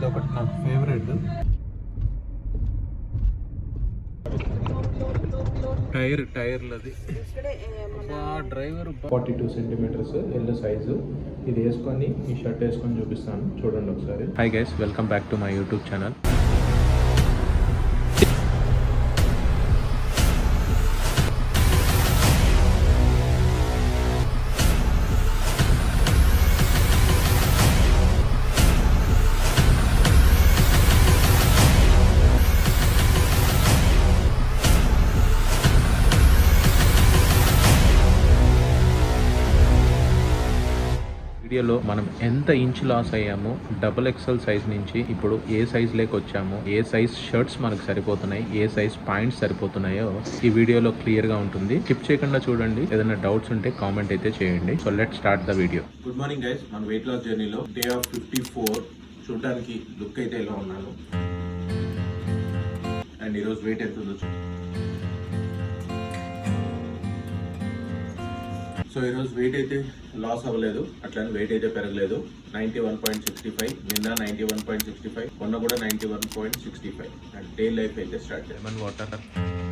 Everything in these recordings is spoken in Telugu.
ఇది ఒకటి నాకు favourite tyre టైర్లది. Driver forty two centimetres L size ఇది వేసుకొని ఈ షర్ట్ వేసుకొని చూపిస్తాను. చూడండి ఒకసారి. Hi guys welcome back to my YouTube channel వీడియోలో మనం ఎంత ఇంచ్ లాస్ అయ్యామో డబుల్ ఎక్సెల్ సైజ్ నుంచి ఇప్పుడు ఏ సైజ్ లేక వచ్చామో ఏ సైజ్ షర్ట్స్ మనకు సరిపోతున్నాయి ఏ సైజ్ పాయింట్స్ సరిపోతున్నాయో ఈ వీడియోలో క్లియర్గా ఉంటుంది. స్కిప్ చేయకుండా చూడండి. ఏదైనా డౌట్స్ ఉంటే కామెంట్ అయితే చేయండి. So let start the video good morning guys మన వెయిట్ లాస్ జర్నీలో డే ఆఫ్ ఫిఫ్టీ ఫోర్ చూడడానికి లుక్ అయితే ఇలా ఉన్నాను? అండ్ ఈరోజు వెయిట్ ఎంత ఉందో సో ఈరోజు వెయిట్ అయితే లాస్ అవ్వలేదు అట్లానే వెయిట్ అయితే పెరగలేదు. Ninety one point sixty five నిన్న ninety one point sixty five మొన్న కూడా ninety one point sixty five. And day life అయితే స్టార్ట్ చేయాలి lemon water?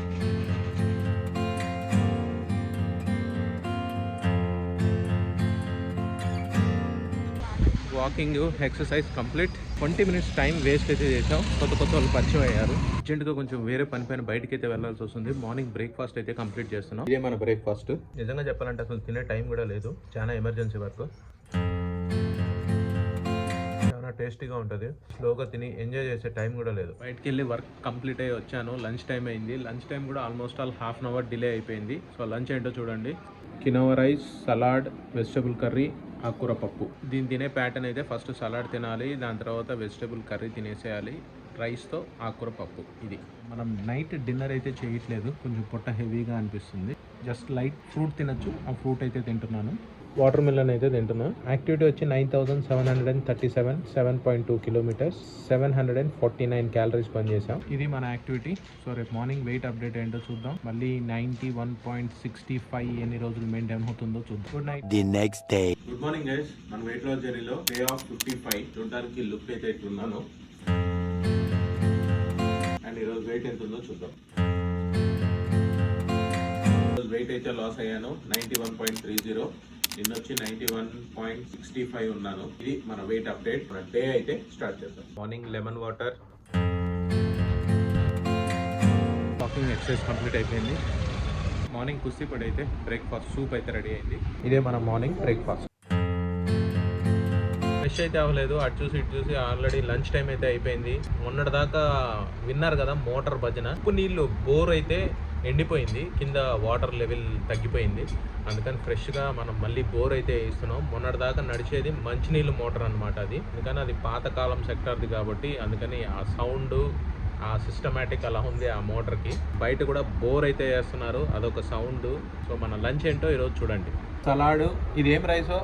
Walking exercise complete. Twenty minutes time waste అయితే చేసాం కొత్త కొత్త వాళ్ళు పరిచయం అయ్యారు. అర్జెంట్గా కొంచెం వేరే పని పైన బయటకి అయితే వెళ్ళాల్సి వస్తుంది. మార్నింగ్ బ్రేక్ఫాస్ట్ అయితే కంప్లీట్ చేస్తున్నాం. ఇదే మన బ్రేక్ఫాస్ట్ నిజంగా చెప్పాలంటే అసలు తినే టైం కూడా లేదు. చాలా ఎమర్జెన్సీ వర్క్ చాలా టేస్టీగా ఉంటుంది. స్లోగా తిని ఎంజాయ్ చేసే టైం కూడా లేదు. బయటికి వెళ్ళి వర్క్ కంప్లీట్ అయ్యి వచ్చాను. లంచ్ టైం అయింది. లంచ్ టైం కూడా almost all half an hour delay అయిపోయింది. సో లంచ్ ఏంటో చూడండి. Quinoa rice salad vegetable curry ఆకుకూర పప్పు దీని తినే ప్యాటర్న్ అయితే ఫస్ట్ సలాడ్ తినాలి దాని తర్వాత వెజిటబుల్ కర్రీ తినేసేయాలి రైస్తో ఆకుకూర పప్పు ఇది. మనం నైట్ డిన్నర్ అయితే చేయట్లేదు కొంచెం పొట్ట హెవీగా అనిపిస్తుంది. జస్ట్ లైట్ ఫ్రూట్ తినచ్చు ఆ ఫ్రూట్ అయితే తింటున్నాను. వాటర్ మిలన్ అయితే తింటున్నా. యాక్టివిటీ వచ్చి nine thousand seven hundred and thirty seven seven point two kilometres seven hundred and forty nine calories పని చేసాం ఇది మన యాక్టివిటీ. సో రేపు మార్నింగ్ వెయిట్ అప్డేట్ ఏంటో చూద్దాం. మళ్ళీ ninety one point sixty five ఎన్ని రోజులు మెయింటైన్ అవుతుందో చూద్దాం. Good night the next day. Good morning guys మన వెయిట్ లాస్ జర్నీలో డే ఆఫ్ ఫిఫ్టీ ఫైవ్ చూడడానికి లుక్ అయితే ఇట్లున్నాను అండ్ ఈరోజు వెయిట్ ఎంత ఉందో చూద్దాం. ఈరోజు వెయిట్ అయితే లాస్ అయ్యాను. Ninety one point three zero. నిన్న వచ్చి ninety one point sixty five ఉన్నాను. ఇది మన వెయిట్ అప్డేట్ మన డే అయితే స్టార్ట్ చేద్దాం. Morning lemon water walking exercise complete అయిపోయింది. మార్నింగ్ కుస్తీ పడి అయితే బ్రేక్ఫాస్ట్ సూప్ అయితే రెడీ అయింది. ఇదే మన మార్నింగ్ బ్రేక్ఫాస్ట్ ఫ్రెష్ అయితే అవ్వలేదు. అటు చూసి ఇటు చూసి ఆల్రెడీ లంచ్ టైం అయితే అయిపోయింది. మొన్నటి దాకా విన్నారు కదా మోటార్ భజన. ఉప్పు నీళ్ళు బోర్ అయితే ఎండిపోయింది. కింద వాటర్ లెవెల్ తగ్గిపోయింది. అందుకని ఫ్రెష్గా మనం మళ్ళీ బోర్ అయితే వేస్తున్నాం మొన్నటి దాకా నడిచేది మంచినీళ్ళు మోటార్ అనమాట అది. అందుకని అది పాతకాలం సెక్టార్ది కాబట్టి అందుకని ఆ సౌండ్ ఆ సిస్టమేటిక్ అలా ఉంది ఆ మోటార్కి. బయట కూడా బోర్ అయితే వేస్తున్నారు. అదొక సౌండ్. సో మన లంచ్ ఏంటో ఈరోజు చూడండి. సలాడ్ ఇది ఏం రైసో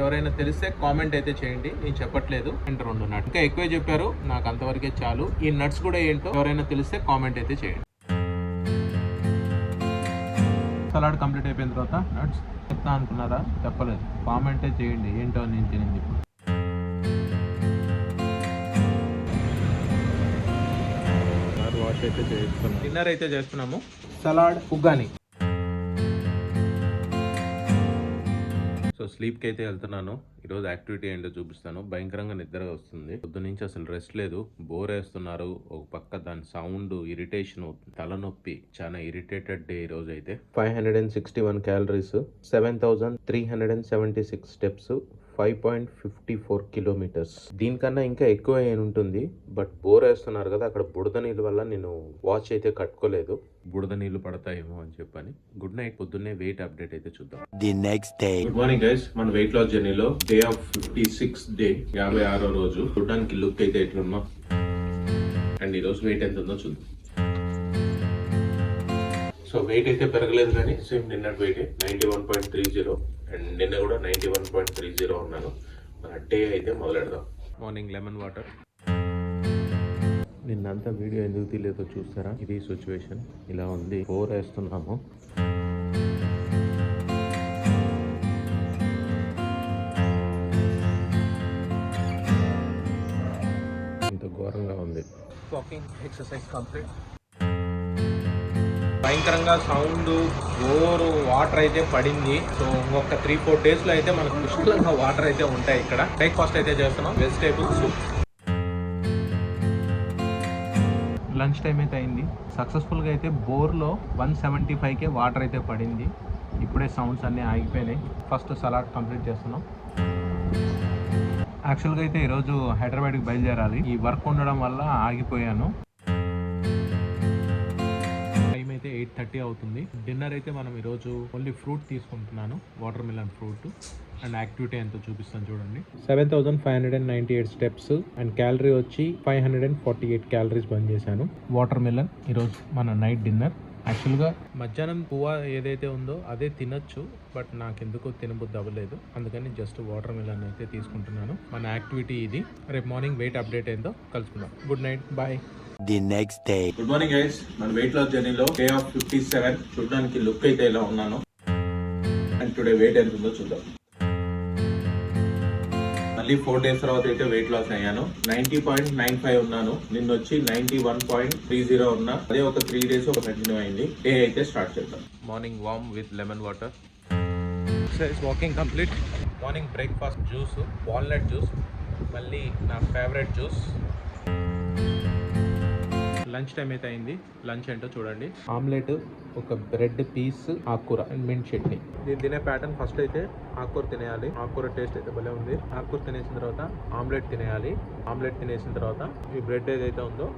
ఎవరైనా తెలిస్తే కామెంట్ అయితే చేయండి. నేను చెప్పట్లేదు. రెండు నట్ ఇంకా ఎక్కువే చెప్పారు. నాకు అంతవరకే చాలు. ఈ నట్స్ కూడా ఏంటో ఎవరైనా తెలిస్తే కామెంట్ అయితే చేయండి. సలాడ్ కంప్లీట్ అయిపోయిన తర్వాత నట్స్ చెప్తా అనుకున్నారా? చెప్పలేదు. కామెంటే చేయండి. ఏంటో నేను తినింది ఇప్పుడు. వాష్ అయితే చేస్తున్నాం. డిన్నర్ అయితే చేస్తున్నాము. సలాడ్ ఉగ్గాని. స్లీప్కి అయితే వెళ్తున్నాను. ఈరోజు యాక్టివిటీ ఏంటో చూపిస్తాను. భయంకరంగా నిద్ర వస్తుంది. పొద్దు నుంచి అసలు రెస్ట్ లేదు. బోర్ వేస్తున్నారు. ఒక పక్క దాని సౌండ్ ఇరిటేషన్ తలనొప్పి చాలా ఇరిటేటెడ్ డే ఈ రోజు అయితే. Five hundred and sixty one calories seven thousand three hundred and seventy six steps five point fifty four kilometres. దీనికన్నా ఇంకా ఎక్కువ అయిన ఉంటుంది? బట్ బోర్ వేస్తున్నారు కదా అక్కడ బుడద నీళ్ళ వల్ల నేను వాచ్ అయితే కట్టుకోలేదు. బుడద నీళ్ళు పడతాయేమో అని చెప్పని. గుడ్ నైట్ పొద్దున్నే వెయిట్ అప్డేట్ అయితే చూద్దాం. The next day. Good morning guys మన వెయిట్ లాస్ జర్నీలో day of fifty six day యాభై ఆరో రోజు. చూడడానికి లుక్ అయితే ఎట్లున్నాం అండ్ ఈ రోజు వెయిట్ ఎంత ఉందో చూద్దాం. సో వెయిట్ అయితే పెరగలేదు కానీ సేమ్ నిన్నటి weight ninety one point three zero and నిన్న కూడా ninety one point three zero ఉన్నాను. మన డే అయితే మొదలెడదాం. Morning lemon water. నిన్నంతా వీడియో ఎందుకు తీయలేదో చూస్తారా? ఇది సిచ్యువేషన్ ఇలా ఉంది. ఫోర్ వేస్తున్నాము. ఘోరంగా ఉంది. వాకింగ్ ఎక్సర్సైజ్ కంప్లీట్ భయంకరంగా సౌండ్ ఓరు వాటర్ అయితే పడింది. సో ఒక త్రీ ఫోర్ డేస్లో అయితే మనకు పుష్కలంగా వాటర్ అయితే ఉంటాయి ఇక్కడ. బ్రేక్ఫాస్ట్ అయితే చేస్తున్నాం. వెజిటేబుల్ సూప్ లంచ్ టైం అయితే అయింది. సక్సెస్ఫుల్గా అయితే బోర్లో వన్ సెవెంటీ ఫైవ్కే వాటర్ అయితే పడింది. ఇప్పుడే సౌండ్స్ అన్నీ ఆగిపోయినాయి. ఫస్ట్ సలాడ్ కంప్లీట్ చేస్తున్నాం. యాక్చువల్గా అయితే ఈరోజు హైదరాబాద్కి బయలుదేరాలి. ఈ వర్క్ ఉండడం వల్ల ఆగిపోయాను. ఎయిట్ థర్టీ అవుతుంది. డిన్నర్ అయితే మనం ఈరోజు ఓన్లీ ఫ్రూట్ తీసుకుంటున్నాను. Watermelon fruit and activity ఎంతో చూపిస్తాను చూడండి. Seven thousand five hundred and ninety eight steps and calorie వచ్చి five hundred and forty eight calories బంద్ చేశాను. వాటర్ మిలన్ ఈరోజు మన నైట్ డిన్నర్. యాక్చువల్గా మధ్యాహ్నం పువ్వ ఏదైతే ఉందో అదే తినొచ్చు బట్ నాకు ఎందుకో తినబుద్ధి అవ్వలేదు. అందుకని జస్ట్ వాటర్ మిలన్ అయితే తీసుకుంటున్నాను. మన యాక్టివిటీ ఇది. రేపు మార్నింగ్ వెయిట్ అప్డేట్ అయిందో కలుసుకుందాం. Good night. Bye. The next day. Good morning guys మన వెయిట్ లాస్ జర్నీలో డే ఆఫ్ ఫిఫ్టీ సెవెన్ చూడడానికి లుక్ అయితే ఎలా ఉన్నాను అండ్ టుడే వెయిట్ ఎంత ఉందో చూద్దాం. మళ్ళీ ఫోర్ డేస్ తర్వాత అయితే వెయిట్ లాస్ అయ్యాను. నైన్టీ పాయింట్ నైన్ ఫైవ్ ఉన్నాను. నిన్న వచ్చి ninety one point three zero ఉన్నా. అదే ఒక త్రీ డేస్ ఒక కంటిన్యూ అయింది. డే అయితే స్టార్ట్ చేద్దాం. Morning warm with lemon water walking complete morning breakfast juice walnut juice మళ్ళీ నా ఫేవరెట్ జ్యూస్ లంచ్ టైం అయితే అయింది లంచ్ ఏంటో చూడండి. ఆమ్లెట్ ఒక బ్రెడ్ పీస్ ఆకుకూర అండ్ మింట్ చట్నీ. దీని తినే ప్యాటర్న్ ఫస్ట్ అయితే ఆకుకూర తినేయాలి. ఆకుకూర టేస్ట్ అయితే భలే ఉంది. ఆకుకూర తినేసిన తర్వాత ఆమ్లెట్ తినేయాలి. ఆమ్లెట్ తినేసిన తర్వాత ఈ బ్రెడ్ ఏదైతే ఉందో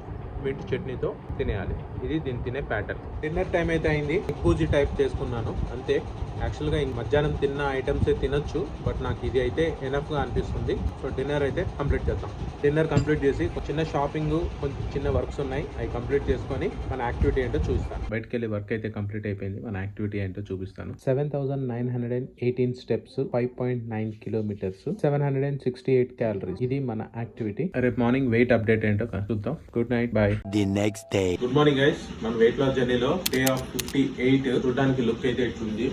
మింట్ చట్నీతో తినేయాలి. ఇది దీన్ని తినే ప్యాటర్న్ డిన్నర్ టైం అయితే అయింది. పూజీ టైప్ చేసుకున్నాను. అంతే. యాక్చువల్గా ఈ మధ్యాహ్నం తిన్న ఐటమ్స్ తినొచ్చు బట్ నాకు ఇది అయితే ఎనఫ్గా అనిపిస్తుంది. సో డిన్నర్ అయితే కంప్లీట్ చేద్దాం. డిన్నర్ కంప్లీట్ చేసి ఒక చిన్న షాపింగ్ కొంచెం చిన్న వర్క్స్ ఉన్నాయి. అవి కంప్లీట్ చేసుకొని మన యాక్టివిటీ ఏంటో చూస్తాను. బయటకు వెళ్ళి వర్క్ అయితే కంప్లీట్ అయిపోయింది. మన యాక్టివిటీ ఏంటో చూపిస్తాను. Seven thousand nine hundred and eighteen steps five point nine kilometres seven hundred and sixty eight calories ఇది మన యాక్టివిటీ రేపు మార్నింగ్ వెయిట్ అప్డేట్ ఏంటో చూద్దాం. Good night bye The next day. Good morning guys మన వెయిట్ లాస్ జర్నీలో డే ఆఫ్ ఫిఫ్టీ ఎయిట్ చూడడానికి లుక్ అయితే ఎట్లుంది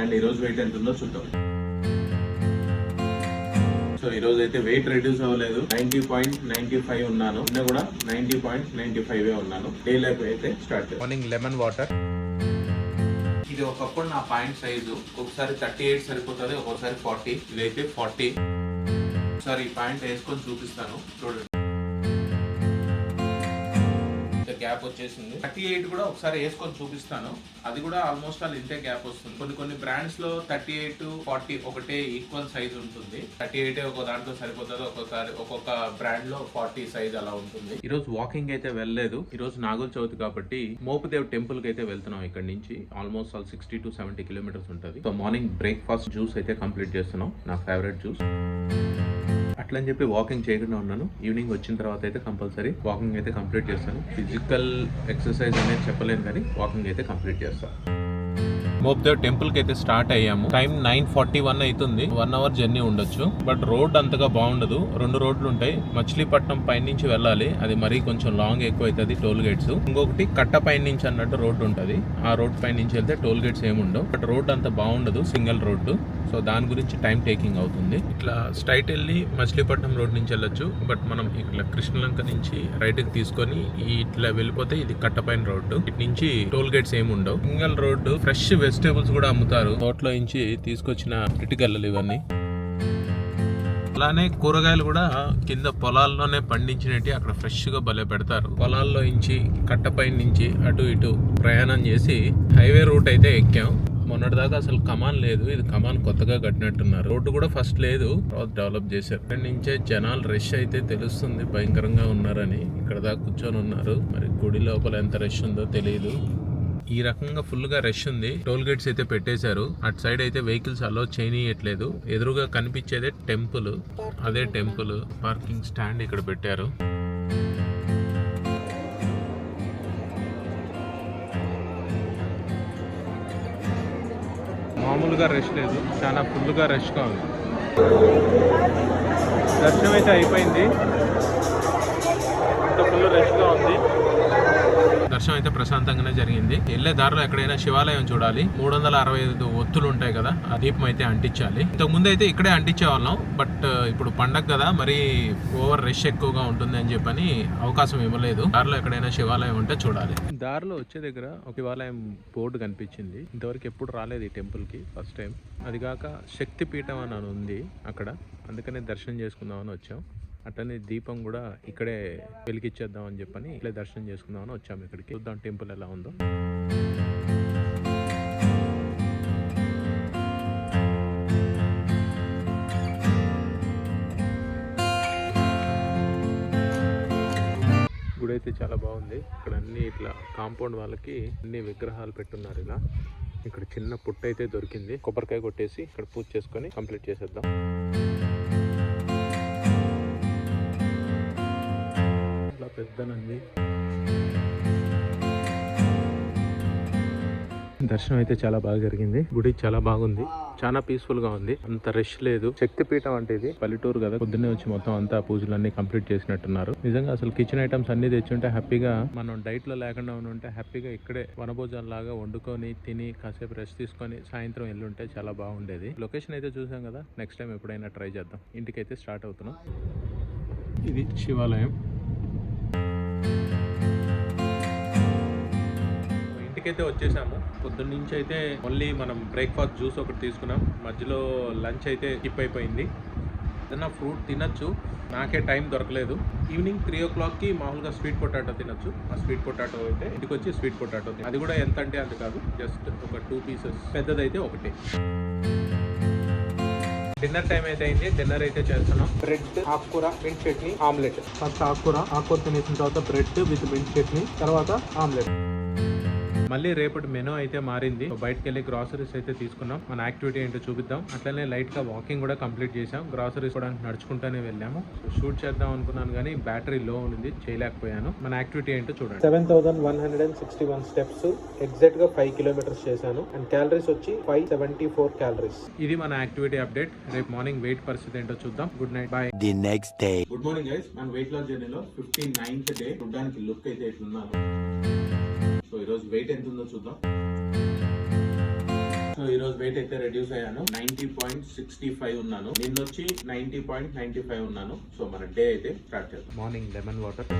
అండ్ ఈ రోజు వెయిట్ ఎంత ఉందో చూద్దాం. సో ఈ రోజు అయితే వెయిట్ రెడ్యూస్ అవ్వలేదు. నైన్టీ పాయింట్ నైన్టీ ఫైవ్ ఉన్నాను. నిన్న కూడా నైన్టీ పాయింట్ నైన్టీ ఫైవ్ ఉన్నాను. డే లైఫ్ అయితే స్టార్ట్ మార్నింగ్ లెమన్ వాటర్ ఇది ఒకప్పుడు నా పాయింట్ సైజు. ఒకసారి థర్టీ ఎయిట్ సరిపోతుంది ఒక్కోసారి ఫార్టీ ఇదైతే ఫార్టీ ఒకసారి ఈ పాయింట్ వేసుకొని చూపిస్తాను. చూడండి. గ్యాప్ వచ్చేసింది. థర్టీ ఎయిట్ కూడా ఒకసారి వేసుకొని చూపిస్తాను. అది కూడా ఆల్మోస్ట్ ఆల్ ఇంతే గ్యాప్ వస్తుంది. కొన్ని కొన్ని బ్రాండ్స్లో థర్టీ ఎయిట్ ఫార్టీ ఒకటే ఈక్వల్ సైజ్ ఉంటుంది. థర్టీ ఎయిట్ ఒక దాంట్లో సరిపోతుంది ఒక్కొక్కసారి ఒక్కొక్క బ్రాండ్లో ఫార్టీ సైజ్ అలా ఉంటుంది. ఈ రోజు వాకింగ్ అయితే వెళ్ళలేదు. ఈ రోజు నాగుల చవితి కాబట్టి మోపుదేవ్ టెంపుల్కి అయితే వెళ్తున్నాం ఇక్కడ నుంచి. Almost all sixty to seventy kilometres ఉంటుంది. సో మార్నింగ్ బ్రేక్ఫాస్ట్ జ్యూస్ అయితే కంప్లీట్ చేస్తున్నాం. నా ఫేవరెట్ జ్యూస్ అట్లని చెప్పి వాకింగ్ చేయకుండా ఉన్నాను. ఈవినింగ్ వచ్చిన తర్వాత అయితే కంపల్సరీ వాకింగ్ అయితే కంప్లీట్ చేస్తాను. ఫిజికల్ ఎక్సర్సైజ్ అనేది చెప్పలేను కానీ వాకింగ్ అయితే కంప్లీట్ చేస్తాను మోప్దేవ్ టెంపుల్కి అయితే స్టార్ట్ అయ్యాము. టైం నైన్ ఫార్టీ వన్ అవుతుంది వన్ అవర్ జర్నీ ఉండొచ్చు. బట్ రోడ్ అంతగా బాగుండదు. రెండు రోడ్లు ఉంటాయి. మచిలీపట్నం పై నుంచి వెళ్ళాలి. అది మరీ కొంచెం లాంగ్ ఎక్కువ అవుతుంది టోల్ గేట్స్ ఇంకొకటి కట్ట పై నుంచి అన్నట్టు రోడ్డు ఉంటుంది. ఆ రోడ్ పై నుంచి వెళ్తే టోల్ గేట్స్ ఏముండవు బట్ రోడ్ అంత బాగుండదు. సింగిల్ రోడ్డు సో దాని గురించి టైం టేకింగ్ అవుతుంది. ఇట్లా స్ట్రైట్ వెళ్ళి మచిలీపట్నం రోడ్ నుంచి వెళ్ళొచ్చు. బట్ మనం ఇట్లా కృష్ణలంక నుంచి రైట్కి తీసుకొని ఇట్లా వెళ్ళిపోతే ఇది కట్టపైన రోడ్డు. ఇటు నుంచి టోల్ గేట్స్ ఏమి ఉండవు. సింగిల్ రోడ్డు ఫ్రెష్ వెజిటేబుల్స్ కూడా అమ్ముతారు. తోటలో నుంచి తీసుకొచ్చిన ఇటుకల్లలు ఇవన్నీ. అలానే కూరగాయలు కూడా కింద పొలాల్లోనే పండించినట్టు అక్కడ ఫ్రెష్గా భలే పెడతారు. పొలాల్లో నుంచి కట్టపై నుంచి అటు ఇటు ప్రయాణం చేసి హైవే రూట్ అయితే ఎక్కాం. మొన్నటిదాకా అసలు కమాన్ లేదు. ఇది కమాన్ కొత్తగా కట్టినట్టున్నారు. రోడ్డు కూడా ఫస్ట్ లేదు. తర్వాత డెవలప్ చేశారు. ఇక్కడి నుంచే జనాలు రష్ అయితే తెలుస్తుంది. భయంకరంగా ఉన్నారని. ఇక్కడ దాకా కూర్చొని ఉన్నారు. మరి గుడి లోపల ఎంత రష్ ఉందో తెలియదు ఈ రకంగా ఫుల్గా రష్ ఉంది. టోల్ గేట్స్ అయితే పెట్టేశారు. అటు సైడ్ అయితే వెహికల్స్ అలో చేయనీయట్లేదు. ఎదురుగా కనిపించేదే టెంపుల్. అదే టెంపుల్. పార్కింగ్ స్టాండ్ ఇక్కడ పెట్టారు. మామూలుగా రష్ లేదు. చాలా ఫుల్గా రష్గా ఉంది. దర్శనం అయితే అయిపోయింది. ఇంత ఫుల్ రష్గా ఉంది. దర్శనం అయితే ప్రశాంతంగానే జరిగింది. వెళ్ళే దారిలో ఎక్కడైనా శివాలయం చూడాలి. మూడు వందల అరవై ఐదు ఒత్తులు ఉంటాయి కదా ఆ దీపం అయితే అంటించాలి. ఇంతకు ముందు అయితే ఇక్కడే అంటించే వాళ్ళం బట్ ఇప్పుడు పండగ కదా మరి ఓవర్ రష్ ఎక్కువగా ఉంటుంది అని చెప్పని అవకాశం ఇవ్వలేదు. దారిలో ఎక్కడైనా శివాలయం ఉంటే చూడాలి. దారిలో వచ్చే దగ్గర ఒక శివాలయం బోర్డు కనిపించింది. ఇంతవరకు ఎప్పుడు రాలేదు ఈ టెంపుల్కి ఫస్ట్ టైం అది కాక శక్తి పీఠం అని అని ఉంది అక్కడ. అందుకనే దర్శనం చేసుకుందామని వచ్చాం. అట్లనే దీపం కూడా ఇక్కడే వెలికిచ్చేద్దాం అని చెప్పని ఇక్కడే దర్శనం చేసుకుందామని వచ్చాము ఇక్కడికి. చూద్దాం టెంపుల్ ఎలా ఉందో. గుడి అయితే చాలా బాగుంది. ఇక్కడ అన్ని ఇట్లా కాంపౌండ్ వాళ్ళకి అన్ని విగ్రహాలు పెట్టున్నారు ఇలా. ఇక్కడ చిన్న పుట్ట అయితే దొరికింది. కొబ్బరికాయ కొట్టేసి ఇక్కడ పూజ చేసుకొని కంప్లీట్ చేసేద్దాం. పెద్ద నంది దర్శనం అయితే చాలా బాగా జరిగింది. గుడి చాలా బాగుంది. చాలా పీస్ఫుల్గా ఉంది. అంత రష్ లేదు. శక్తిపీఠం అంటే ఇది పల్లెటూరు కదా. పొద్దున్నే వచ్చి మొత్తం అంతా పూజలన్నీ కంప్లీట్ చేసినట్టున్నారు. నిజంగా అసలు కిచెన్ ఐటమ్స్ అన్ని తెచ్చుంటే హ్యాపీగా మనం డైట్లో లేకుండా ఉంటే హ్యాపీగా ఇక్కడే వనభోజనం లాగా వండుకొని తిని కాసేపు రెస్ట్ తీసుకొని సాయంత్రం ఎల్లుంటే చాలా బాగుండేది. లొకేషన్ అయితే చూసాం కదా. నెక్స్ట్ టైం ఎప్పుడైనా ట్రై చేద్దాం. ఇంటికైతే స్టార్ట్ అవుతున్నాం. ఇది శివాలయం. ఇంటికైతే వచ్చేసాము. పొద్దున్న నుంచి అయితే ఓన్లీ మనం బ్రేక్ఫాస్ట్ జ్యూస్ ఒకటి తీసుకున్నాం. మధ్యలో లంచ్ అయితే స్కిప్ అయిపోయింది. ఏదైనా ఫ్రూట్ తినచ్చు. నాకే టైం దొరకలేదు. ఈవినింగ్ త్రీ ఓ క్లాక్కి మామూలుగా స్వీట్ పొటాటో తినచ్చు. ఆ స్వీట్ పొటాటో అయితే ఇంటికి వచ్చి స్వీట్ పొటాటో అది కూడా ఎంత అంటే అంత కాదు. జస్ట్ ఒక టూ పీసెస్ పెద్దదైతే ఒకటి. డిన్నర్ టైం అయితే అయింది డిన్నర్ అయితే చేస్తున్నాం. బ్రెడ్ ఆకుకూర మింట్ చట్నీ ఆమ్లెట్. ఫస్ట్ ఆకుకూర ఆకుకూర తినేసిన తర్వాత బ్రెడ్ విత్ మింట్ చట్నీ తర్వాత ఆమ్లెట్. మళ్ళీ రేపటి మెనూ అయితే మారింది. బయటకు వెళ్ళి గ్రాసరీస్ అయితే తీసుకున్నాం. మన యాక్టివిటీ ఏంటో చూపిద్దాం. అట్లనే లైట్గా వాకింగ్ కూడా కంప్లీట్ చేసాం గ్రాసరీస్ కూడా నడుచుకుంటానే వెళ్ళాము. షూట్ చేద్దాం అనుకున్నాను కానీ బ్యాటరీ లో ఉంది. చేయలేకపోయాను. మన యాక్టివిటీ ఏంటో చూడండి. Seven thousand one hundred and sixty one steps ఎగ్జాక్ట్గా ఫైవ్ కిలోమీటర్స్ చేశాను. అండ్ క్యాలరీస్ వచ్చి ఫైవ్ సెవెంటీ ఫోర్ క్యాలరీస్ ఇది మన యాక్టివిటీ అప్డేట్ రేపు మార్నింగ్ వెయిట్ పరిస్థితి ఏంటో చూద్దాం. Good night bye The next day. Good morning guys మన వెయిట్ లాస్ జర్నీలో ఫిఫ్టీ నైన్త్ డే చూడడానికి లుక్ అయితే ఎట్లున్నాను ఈరోజు వెయిట్ ఎంత ఉందో చూద్దాం. సో ఈరోజు వెయిట్ అయితే రెడ్యూస్ అయ్యాను. నైన్టీ పాయింట్ సిక్స్టీ ఫైవ్ ఉన్నాను. నిన్న వచ్చి నైన్టీ పాయింట్ నైన్టీ ఫైవ్ ఉన్నాను. సో మన డే అయితే స్టార్ట్ చేద్దాం. మార్నింగ్ లెమన్ వాటర్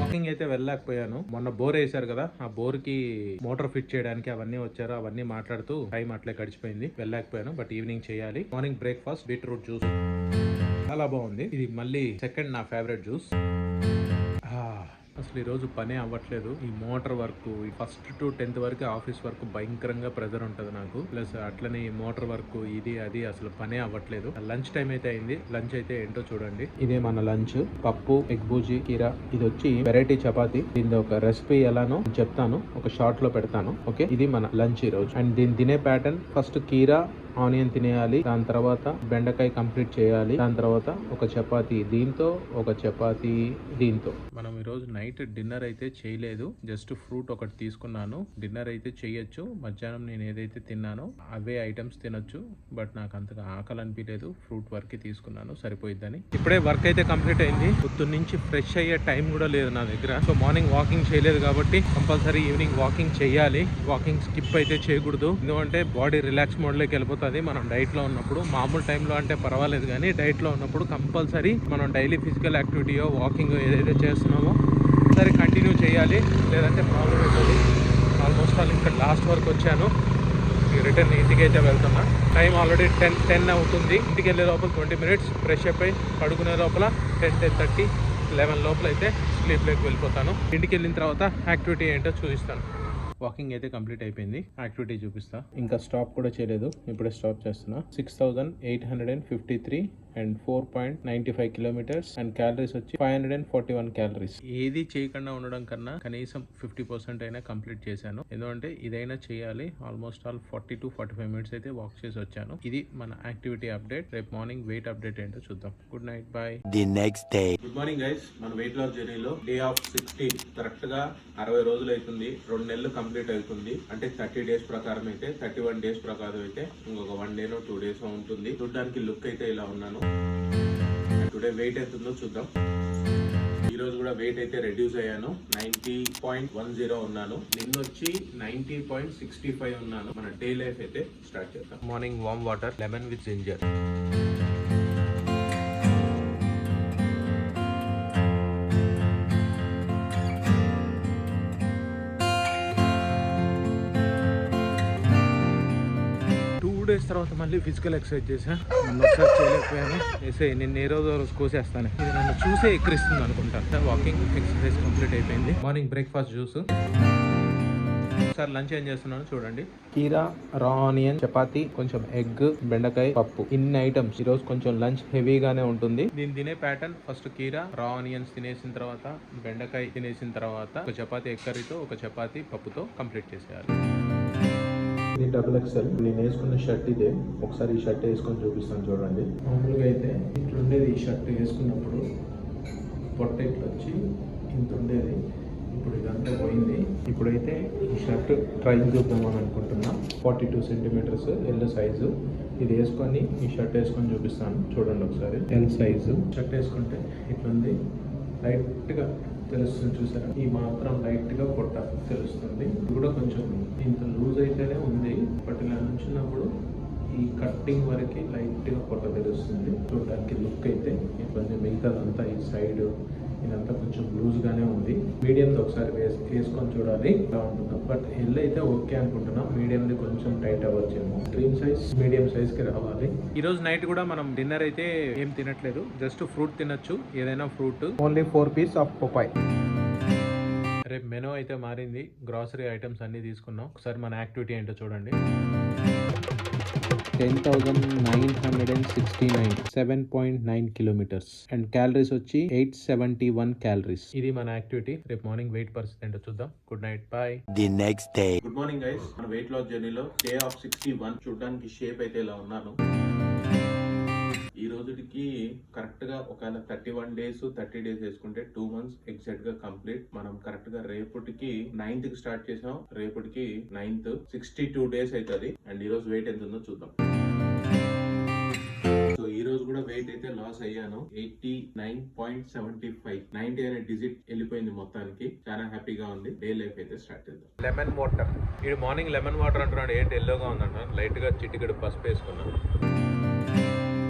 వాకింగ్ అయితే వెళ్ళలేకపోయాను. మొన్న బోర్ వేశారు కదా ఆ బోర్కి మోటార్ ఫిట్ చేయడానికి అవన్నీ వచ్చారు అవన్నీ మాట్లాడుతూ టైం అట్లే గడిచిపోయింది. వెళ్ళలేకపోయాను బట్ ఈవినింగ్ చేయాలి. మార్నింగ్ బ్రేక్ఫాస్ట్ బీట్రూట్ జ్యూస్ చాలా బాగుంది. ఇది మళ్ళీ సెకండ్ నా ఫేవరెట్ జ్యూస్ అసలు ఈ రోజు పనే అవ్వట్లేదు. ఈ మోటార్ వర్క్ ఈ ఫస్ట్ టు టెన్త్ వరకు ఆఫీస్ వర్క్ భయంకరంగా ప్రెజర్ ఉంటుంది నాకు. ప్లస్ అట్లనే ఈ మోటార్ వర్క్ ఇది అది అసలు పనే అవ్వట్లేదు. లంచ్ టైం అయితే అయింది. లంచ్ అయితే ఏంటో చూడండి. ఇదే మన లంచ్. పప్పు ఎగ్ బూజీ కీరా. ఇది వచ్చి వెరైటీ చపాతి. దీని ఒక రెసిపీ ఎలానో చెప్తాను. ఒక షార్ట్లో పెడతాను. ఓకే? ఇది మన లంచ్ ఈ రోజు. అండ్ దీని తినే ప్యాటర్న్ ఫస్ట్ కీరా ఆనియన్ తినేయాలి. దాని తర్వాత బెండకాయ కంప్లీట్ చేయాలి. దాని తర్వాత ఒక చపాతి దీంతో ఒక చపాతి దీంతో. మనం ఈరోజు నైట్ డిన్నర్ అయితే చేయలేదు. జస్ట్ ఫ్రూట్ ఒకటి తీసుకున్నాను. డిన్నర్ అయితే చేయొచ్చు. మధ్యాహ్నం నేను ఏదైతే తిన్నానో అవే ఐటమ్స్ తినొచ్చు. బట్ నాకు అంతగా ఆకలి అనిపించలేదు. ఫ్రూట్ వర్క్ తీసుకున్నాను. సరిపోయిద్దని. ఇప్పుడే వర్క్ అయితే కంప్లీట్ అయింది. పొద్దున్న నుంచి ఫ్రెష్ అయ్యే టైం కూడా లేదు నా దగ్గర. సో మార్నింగ్ వాకింగ్ చేయలేదు కాబట్టి కంపల్సరీ ఈవినింగ్ వాకింగ్ చేయాలి. వాకింగ్ స్కిప్ అయితే చేయకూడదు. ఎందుకంటే బాడీ రిలాక్స్ మోడ్లోకి వెళ్ళిపోతుంది. వెళ్ళిపోతుంది మనం డైట్లో ఉన్నప్పుడు మామూలు టైంలో అంటే పర్వాలేదు కానీ డైట్లో ఉన్నప్పుడు కంపల్సరీ మనం డైలీ ఫిజికల్ యాక్టివిటీయో వాకింగ్ ఏదైతే చేస్తున్నామో సరే కంటిన్యూ చేయాలి. లేదంటే ప్రాబ్లం అవుతుంది ఆల్మోస్ట్ ఆల్ ఇంకా లాస్ట్ వరకు వచ్చాను. రిటర్న్ ఇంటికి అయితే వెళ్తున్నా. టైం ఆల్రెడీ టెన్ టెన్ అవుతుంది. ఇంటికి వెళ్ళే లోపల ట్వంటీ మినిట్స్ ఫ్రెష్ అప్ అయి పడుకునే లోపల టెన్ టెన్ థర్టీ లెవెన్ లోపల అయితే స్లీప్లోకి వెళ్ళిపోతాను. ఇంటికి వెళ్ళిన తర్వాత యాక్టివిటీ ఏంటో చూపిస్తాను. వాకింగ్ అయితే కంప్లీట్ అయిపోయింది. యాక్టివిటీ చూపిస్తా. ఇంకా స్టాప్ కూడా చేయలేదు. ఇప్పుడే స్టాప్ చేస్తున్నా. Six thousand eight hundred and fifty three and four point ninety five kilometres and calories వచ్చి five hundred and forty one calories ఏది చేయకుండా ఉండడం కన్నా కనీసం ఫిఫ్టీ పర్సెంట్ అయినా కంప్లీట్ చేశాను. ఎందుకంటే ఇదైనా చేయాలి. Almost all forty to forty five minutes అయితే వాక్ చేసి వచ్చాను. ఇది మన యాక్టివిటీ అప్డేట్ రేపు మార్నింగ్ వెయిట్ అప్డేట్ ఏంటో చూద్దాం. Good night bye The next day. Good morning guys మన వెయిట్ లాస్ జర్నీలో డే ఆఫ్ సిక్స్టీన్ కరెక్ట్గా అరవై రోజులు అవుతుంది. రెండు నెలలు కంప్లీట్ అవుతుంది. అంటే థర్టీ డేస్ ప్రకారం అయితే థర్టీ వన్ డేస్ ప్రకారం అయితే ఇంకొక వన్ డేనో టూ డేస్ ఉంటుంది. చూడడానికి లుక్ అయితే ఇలా ఉన్నాను. టుడే వెయిట్ ఎంత ఉందో చూద్దాం. ఈరోజు కూడా కూడా వెయిట్ అయితే రెడ్యూస్ అయ్యాను. నైన్టీ పాయింట్ వన్ జీరో ఉన్నాను. నిన్న వచ్చి నైన్టీ పాయింట్ సిక్స్టీ ఫైవ్ ఉన్నాను. మన డే లైఫ్ అయితే స్టార్ట్ చేద్దాం. Morning warm water lemon with ginger తర్వాత మళ్ళీ ఫిజికల్ ఎక్సర్సైజ్ చేసా మొన్న ఒకసారి చేయలేకపోయాను. వేసే నేను ఏ రోజు రోజు కోసేస్తాను. ఇది నన్ను చూసే ఎక్కిరిస్తుంది అనుకుంటాను వాకింగ్ ఎక్సర్సైజ్ కంప్లీట్ అయిపోయింది. Morning breakfast juice sir lunch ఏం చేస్తున్నాను చూడండి. కీరా రా ఆనియన్ చపాతి కొంచెం ఎగ్ బెండకాయ పప్పు. ఇన్ని ఐటమ్స్ ఈ రోజు కొంచెం లంచ్ హెవీగానే ఉంటుంది. దీని తినే ప్యాటర్న్ ఫస్ట్ కీరా రా ఆనియన్స్ తినేసిన తర్వాత బెండకాయ తినేసిన తర్వాత ఒక చపాతి ఎగ్ కర్రీతో ఒక చపాతి పప్పుతో కంప్లీట్ చేసేయాలి. ఇది డబుల్ ఎక్స్ఎల్ నేను వేసుకున్న షర్ట్ ఇదే. ఒకసారి ఈ షర్ట్ వేసుకొని చూపిస్తాను చూడండి. మామూలుగా అయితే ఇట్లుండేది ఈ షర్ట్ వేసుకున్నప్పుడు పొట్ట ఇట్లా వచ్చి ఇంత ఉండేది. ఇప్పుడు ఇదంతా పోయింది. ఇప్పుడైతే ఈ షర్ట్ ట్రై చూద్దామని అనుకుంటున్నా. Forty two centimetres L size ఇది వేసుకొని ఈ షర్ట్ వేసుకొని చూపిస్తాను. చూడండి ఒకసారి. ఎల్ సైజు షర్ట్ వేసుకుంటే ఇట్లుంది. లైట్గా తెలుస్తుంది చూసారా? ఈ మాత్రం లైట్గా పొట్ట తెలుస్తుంది. ఇది కూడా కొంచెం ఇంత లూజ్ అయితేనే ఉంది. బట్ ఇలా నుంచినప్పుడు ఈ కట్టింగ్ వరకు లైట్గా పొట్ట తెలుస్తుంది. చూడడానికి లుక్ అయితే కొంచెం మిగతాదంతా ఈ సైడ్ ఇదంతా కొంచెం లూజ్గానే ఉంది. మీడియంది ఒకసారి వేసి వేసుకొని చూడాలి. ఇలా ఉంటుందో బట్ ఎల్ అయితే ఓకే అనుకుంటున్నాం. మీడియంది కొంచెం టైట్ అవ్వచ్చేమో. డ్రీమ్ సైజ్ మీడియం సైజ్కి రావాలి. ఈ రోజు నైట్ కూడా మనం డిన్నర్ అయితే ఏం తినట్లేదు. జస్ట్ ఫ్రూట్ తినొచ్చు. ఏదైనా fruit. Only four piece of Popeye. రేపు మెనూ అయితే మారింది. గ్రాసరీ ఐటమ్స్ అన్నీ తీసుకున్నాం. ఒకసారి మన యాక్టివిటీ ఏంటో చూడండి. Ten thousand nine hundred and sixty nine seven point nine kilometres and calories వచ్చి ఎయిట్ సెవెంటీ వన్ క్యాలరీస్ ఇది మన యాక్టివిటీ రేపు మార్నింగ్ వెయిట్ పరిస్థితి ఏంటో చూద్దాం. Good night bye The next day. Good morning guys మన వెయిట్ లాస్ జర్నీలో డే ఆఫ్ సిక్స్టీ వన్ చూడడానికి షేప్ అయితే ఇలా ఉన్నాను? ఈ రోజుకి కరెక్ట్గా ఒకవేళ thirty one days thirty days వేసుకుంటే టూ మంత్స్ ఎగ్జాక్ట్గా కంప్లీట్. మనం కరెక్ట్గా రేపటికి నైన్త్కి స్టార్ట్ చేసాం. రేపటికి నైన్త్ సిక్స్టీ టూ డేస్ అవుతుంది అండ్ ఈ రోజు వెయిట్ ఎంత ఉందో చూద్దాం. సో ఈ రోజు కూడా వెయిట్ అయితే లాస్ అయ్యాను. Eighty nine point seventy five. Ninety అనే డిజిట్ వెళ్ళిపోయింది మొత్తానికి. చాలా హ్యాపీగా ఉంది. డే లైఫ్ అయితే స్టార్ట్ చేద్దాం. Lemon water. ఇది మార్నింగ్ లెమన్ వాటర్ అంటున్నాడు. ఏంటి ఎల్లోగా ఉందంట లైట్గా చిటికెడు పసుపు వేసుకున్నాను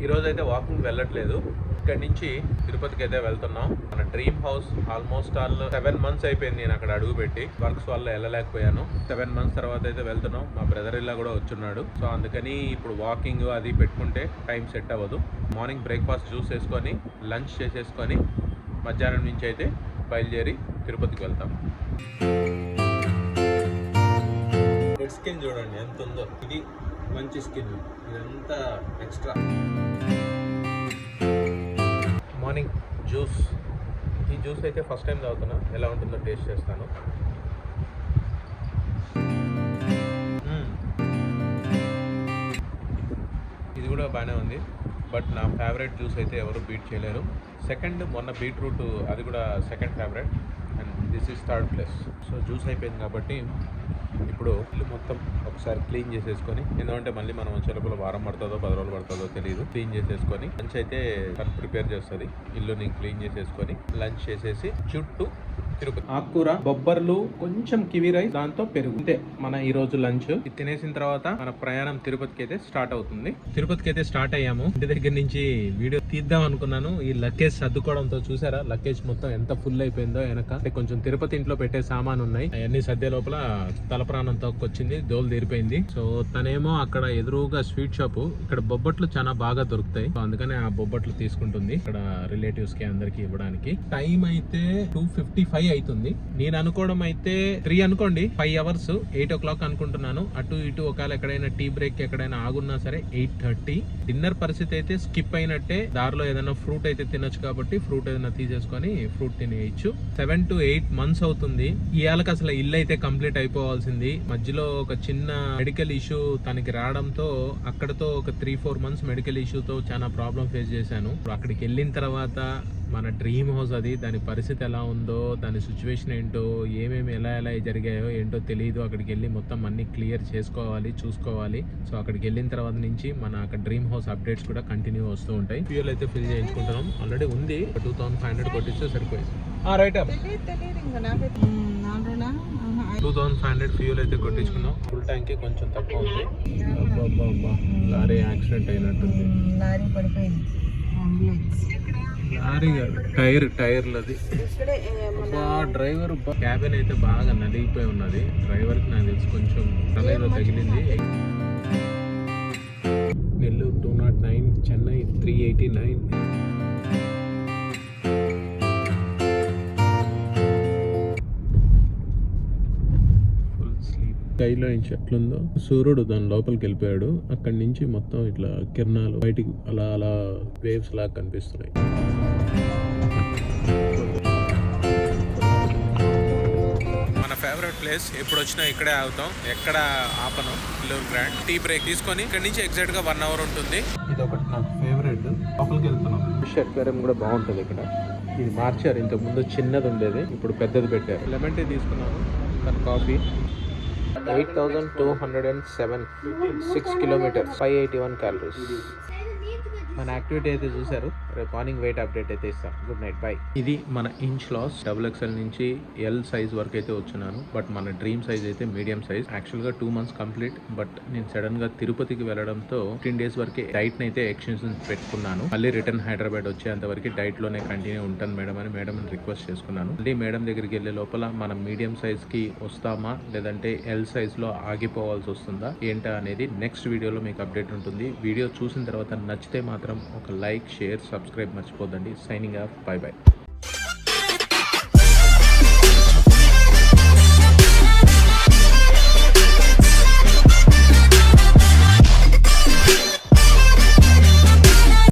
ఈరోజు అయితే వాకింగ్ వెళ్ళట్లేదు. ఇక్కడ నుంచి తిరుపతికి అయితే వెళ్తున్నాం. మన dream house almost all seven months అయిపోయింది నేను అక్కడ అడుగు పెట్టి. వర్క్స్ వల్ల వెళ్ళలేకపోయాను. సెవెన్ మంత్స్ తర్వాత అయితే వెళ్తున్నాం. మా బ్రదర్ ఇలా కూడా వచ్చున్నాడు. సో అందుకని ఇప్పుడు వాకింగ్ అది పెట్టుకుంటే టైం సెట్ అవ్వదు. మార్నింగ్ బ్రేక్ఫాస్ట్ జ్యూస్ వేసుకొని లంచ్ చేసేసుకొని మధ్యాహ్నం నుంచి అయితే బయలుదేరి తిరుపతికి వెళ్తాం. డెడ్ స్కిన్ చూడండి ఎంత ఉందో. ఇది మంచి స్కిన్. ఇదంతా ఎక్స్ట్రా. Morning juice. ఈ జ్యూస్ అయితే ఫస్ట్ టైం తాగుతున్నా. ఎలా ఉంటుందో టేస్ట్ చేస్తాను. ఇది కూడా బాగానే ఉంది. బట్ నా ఫేవరెట్ జ్యూస్ అయితే ఎవరు బీట్ చేయలేరు. సెకండ్ మొన్న బీట్రూట్ అది కూడా second favourite. And this is third place. So juice అయిపోయింది కాబట్టి ఇప్పుడు ఇల్లు మొత్తం ఒకసారి క్లీన్ చేసేసుకొని ఎందుకంటే మళ్ళీ మనం చెరుకులు వారం పడుతుందో పది రోజులు పడుతుందో తెలియదు క్లీన్ చేసేసుకొని లంచ్ అయితే తను ప్రిపేర్ చేస్తుంది. ఇల్లుని క్లీన్ చేసేసుకొని లంచ్ చేసేసి చుట్టూ తిరుపతి. ఆకుకూర బొబ్బర్లు కొంచెం కివి రైస్ దాంతో పెరుగు. అంతే మన ఈ రోజు లంచ్. ఇది తినేసిన తర్వాత మన ప్రయాణం తిరుపతికి అయితే స్టార్ట్ అవుతుంది. తిరుపతికి అయితే స్టార్ట్ అయ్యాము. ఇంటి దగ్గర నుంచి వీడియో తీద్దాం అనుకున్నాను. ఈ లగేజ్ సర్దుకోవడంతో చూసారా? లగేజ్ మొత్తం ఎంత ఫుల్ అయిపోయిందో వెనక. అంటే కొంచెం తిరుపతి ఇంట్లో పెట్టే సామాన్ ఉన్నాయి అవన్నీ సర్దే లోపల తల ప్రాణం తొక్కొచ్చింది దోలు తీరిపోయింది. సో తనేమో అక్కడ ఎదురుగా స్వీట్ షాప్. ఇక్కడ బొబ్బట్లు చాలా బాగా దొరుకుతాయి. సో అందుకనే ఆ బొబ్బట్లు తీసుకుంటుంది. ఇక్కడ రిలేటివ్స్కి అందరికి ఇవ్వడానికి. టైం అయితే టూ ఫిఫ్టీ ఫైవ్ అవుతుంది నేను అనుకోవడం అయితే త్రీ అనుకోండి. Five hours eight o'clock అనుకుంటున్నాను. అటు ఇటు ఒకవేళ ఎక్కడైనా టీ బ్రేక్ ఎక్కడైనా ఆగున్నా సరే ఎయిట్ థర్టీ డిన్నర్ పరిస్థితి అయితే స్కిప్ అయినట్టే. దారిలో ఏదైనా ఫ్రూట్ అయితే తినొచ్చు కాబట్టి ఫ్రూట్ ఏదైనా తీసేసుకొని ఫ్రూట్ తినేయచ్చు. సెవెన్ టు ఎయిట్ మంత్స్ అవుతుంది. ఇవాళకి అసలు ఇల్లు అయితే కంప్లీట్ అయిపోవాల్సింది. మధ్యలో ఒక చిన్న మెడికల్ ఇష్యూ తనకి రావడంతో అక్కడతో ఒక త్రీ ఫోర్ మంత్స్ మెడికల్ ఇష్యూతో చాలా ప్రాబ్లం ఫేస్ చేశాను. అక్కడికి వెళ్ళిన తర్వాత మన డ్రీమ్ హౌస్ అది దాని పరిస్థితి ఎలా ఉందో దాని సిచ్యువేషన్ ఏంటో ఏమేమి ఎలా ఎలా జరిగాయో ఏంటో తెలియదు. అక్కడికి వెళ్ళి మొత్తం అన్ని క్లియర్ చేసుకోవాలి చూసుకోవాలి. సో అక్కడికి వెళ్ళిన తర్వాత నుంచి మన అక్కడ డ్రీమ్ హౌస్ అప్డేట్స్ కూడా కంటిన్యూ వస్తూ ఉంటాయి. ఫ్యూయల్ అయితే ఫిల్ చేయించుకుంటున్నాం. ఆల్రెడీ ఉంది. టూ థౌసండ్ ఫైవ్ హండ్రెడ్ కొట్టిస్తే సరిపోయింది. Right two thousand five hundred fuel అయితే. కొట్టించుకున్నాం. ఫుల్ ట్యాంక్ కొంచెం తక్కువ ఉంది. లారీ యాక్సిడెంట్ అయినట్టుంది. లారీ పడిపోయింది. అంబులెన్స్ లారీ కాదు టైర్ టైర్లది. డ్రైవర్ క్యాబిన్ అయితే బాగా నలిగిపోయి ఉన్నది. డ్రైవర్కి నాకు తెలిసి కొంచెం తలేదో తగిలింది. Nellore two not nine Chennai three eighty nine. స్కైలో ఎట్లుందో సూర్యుడు దాని లోపలికి వెళ్ళిపోయాడు. అక్కడి నుంచి మొత్తం ఇట్లా కిరణాలు బయటికి అలా అలా వేవ్స్ లాగా కనిపిస్తున్నాయి. ప్లేస్ ఎప్పుడు వచ్చినా ఇక్కడే ఆగుతాం. ఎక్కడ ఆపను. నెల్లూరు గ్రాండ్ టీ బ్రేక్ తీసుకొని ఇక్కడ నుంచి ఎగ్జాక్ట్గా వన్ అవర్ ఉంటుంది. ఇది ఒకటి నాకు ఫేవరెట్. లోపలికి వెళ్తున్నాం. ఫిష్ అక్వేరియం కూడా బాగుంటుంది ఇక్కడ. ఇది మార్చారు. ఇంతకు ముందు చిన్నది ఉండేది. ఇప్పుడు పెద్దది పెట్టారు. లెమన్ టీ తీసుకున్నాను తన coffee. Eight thousand two hundred and seven. Six kilometres. Five eighty one calories. మన యాక్టివిటీ అయితే చూసారు రేపు మార్నింగ్ వెయిట్ అప్డేట్ అయితే ఇస్తాం. Good night. బై. ఇది మన ఇంచ్ లాస్. డబుల్ ఎక్స్ఎల్ నుంచి ఎల్ సైజ్ వరకు అయితే వచ్చున్నాను. బట్ మన డ్రీమ్ సైజ్ అయితే మీడియం సైజ్. యాక్చువల్గా టూ మంత్స్ కంప్లీట్. బట్ నేను సడన్గా తిరుపతికి వెళ్ళడంతో ఫిఫ్టీన్ డేస్ వరకు డైట్ అయితే ఎక్స్టెన్షన్ పెట్టుకున్నాను. మళ్ళీ రిటర్న్ హైదరాబాద్ వచ్చేంత వరకు డైట్లోనే కంటిన్యూ ఉంటాను మేడం అని మేడం రిక్వెస్ట్ చేసుకున్నాను. మళ్ళీ మేడం దగ్గరికి వెళ్ళే లోపల మనం మీడియం సైజ్కి వస్తామా? లేదంటే ఎల్ సైజ్లో ఆగిపోవాల్సి వస్తుందా? ఏంటా అనేది నెక్స్ట్ వీడియోలో మీకు అప్డేట్ ఉంటుంది. వీడియో చూసిన తర్వాత నచ్చితే మాత్రం ఒక like share subscribe మర్చిపోద్దండి. Signing off bye bye